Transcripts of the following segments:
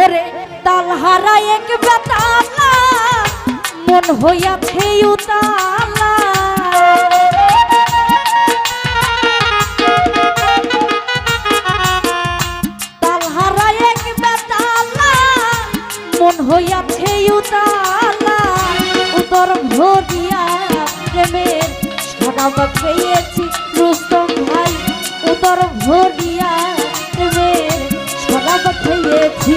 ওরে তাল হারা এক বেতালা, মন হইয়াছে উতালা। তাল হারা এক বেতালা, মন হইয়াছে উতালা। উদর ভরিয়া প্রেমের সাদা পেয়েছি রুস্তম ভাই। উদর ভরিয়া প্রেমের সাদা পেয়েছি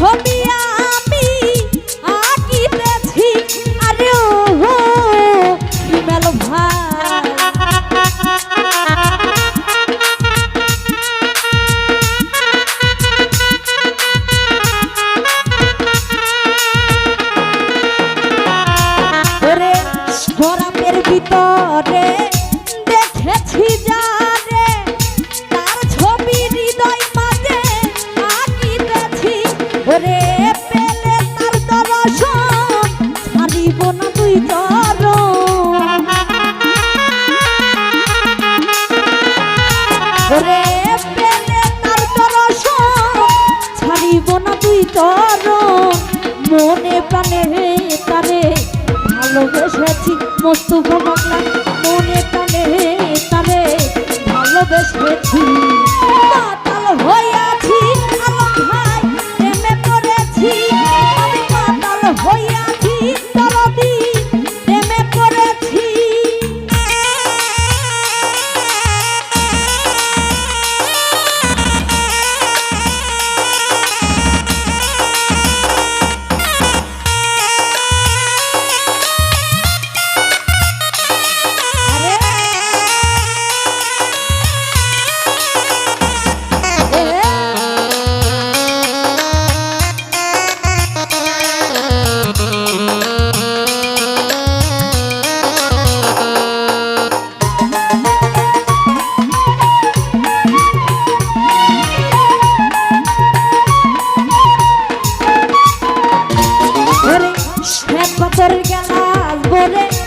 Hop. মনে প্রাণে রে তারে ভালোবেসেছি মস্তু বাংলা মনে প্রাণে রে তারে ভালোবেসে এক বছর গেল বলে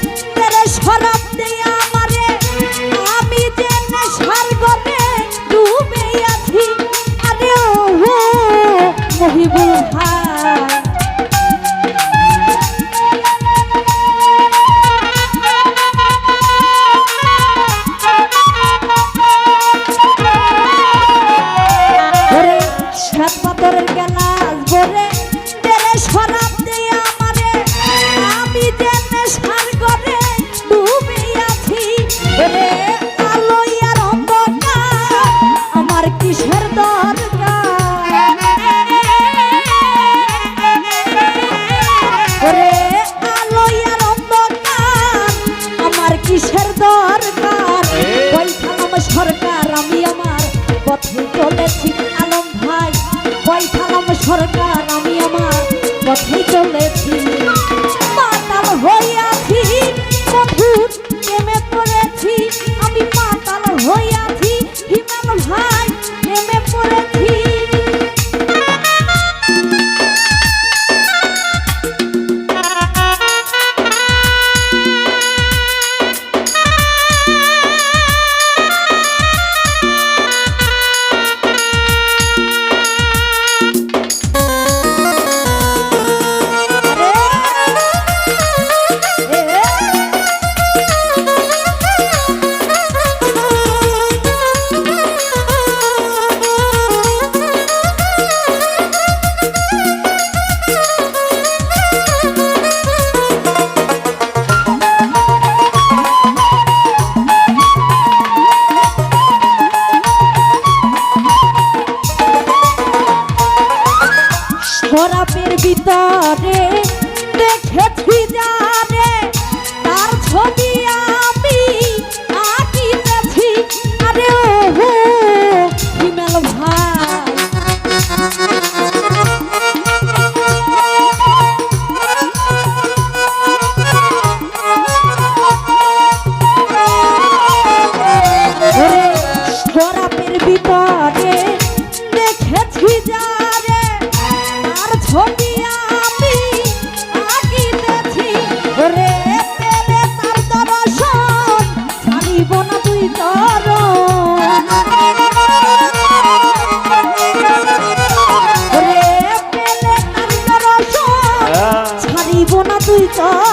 থালাম ভাই কয় থালাম সরকার আমি আমার পথে চলেছি। Oh.